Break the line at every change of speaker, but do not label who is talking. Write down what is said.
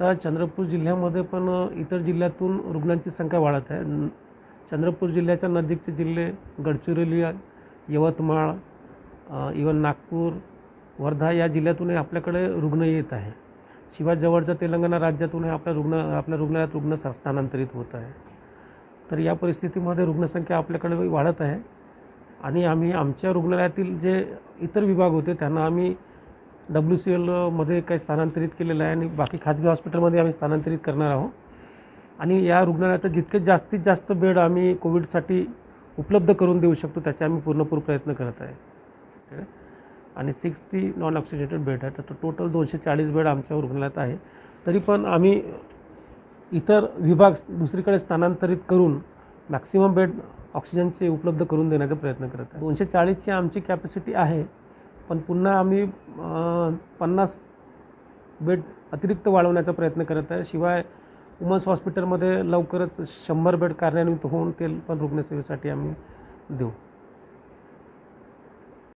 आता चंद्रपूर जिल्ह्यामध्ये पण इतर जिल्ह्यातून रुग्णांची संख्या वाढत आहे. चंद्रपूर जिल्ह्याच्या नजीकचे जिल्हे गडचिरोली यवतमाळ इवन नागपूर वर्धा या जिल्ह्यातूनही आपल्याकडे रुग्ण येत आहे. शिवाय जवळच्या तेलंगणा राज्यातूनही आपल्या रुग्ण आपल्या रुग्णालयात रुग्ण स्थानांतरित होत आहे. तर या परिस्थितीमध्ये रुग्णसंख्या आपल्याकडे वाढत आहे आणि आम्ही आमच्या रुग्णालयातील जे इतर विभाग होते त्यांना आम्ही डब्ल्यू सी एलमध्ये काही स्थानांतरित केलेलं आहे आणि बाकी खाजगी हॉस्पिटलमध्ये आम्ही स्थानांतरित करणार आहोत. आणि या रुग्णालयात जितके जास्तीत जास्त बेड आम्ही कोविडसाठी उपलब्ध करून देऊ शकतो त्याचे आम्ही पूर्णपूर प्रयत्न करत आहे. आणि सिक्स्टी नॉन ऑक्सिडेटेड बेड आहे. तर टोटल दोनशे चाळीस बेड आमच्या रुग्णालयात आहे. तरी पण आम्ही इतर विभाग दुसरीकडे स्थानांतरित करून मॅक्सिमम बेड ऑक्सिजनचे उपलब्ध करून देण्याचा प्रयत्न करत आहे. दोनशे चाळीसची आमची कॅपॅसिटी आहे. पण पुन्हा आम्ही पन्नास बेड अतिरिक्त वाढवण्याचा प्रयत्न करत आहे. शिवाय वुमन्स हॉस्पिटलमध्ये लवकरच शंभर बेड कार्यान्वित होऊन ते पण रुग्णसेवेसाठी आम्ही देऊ.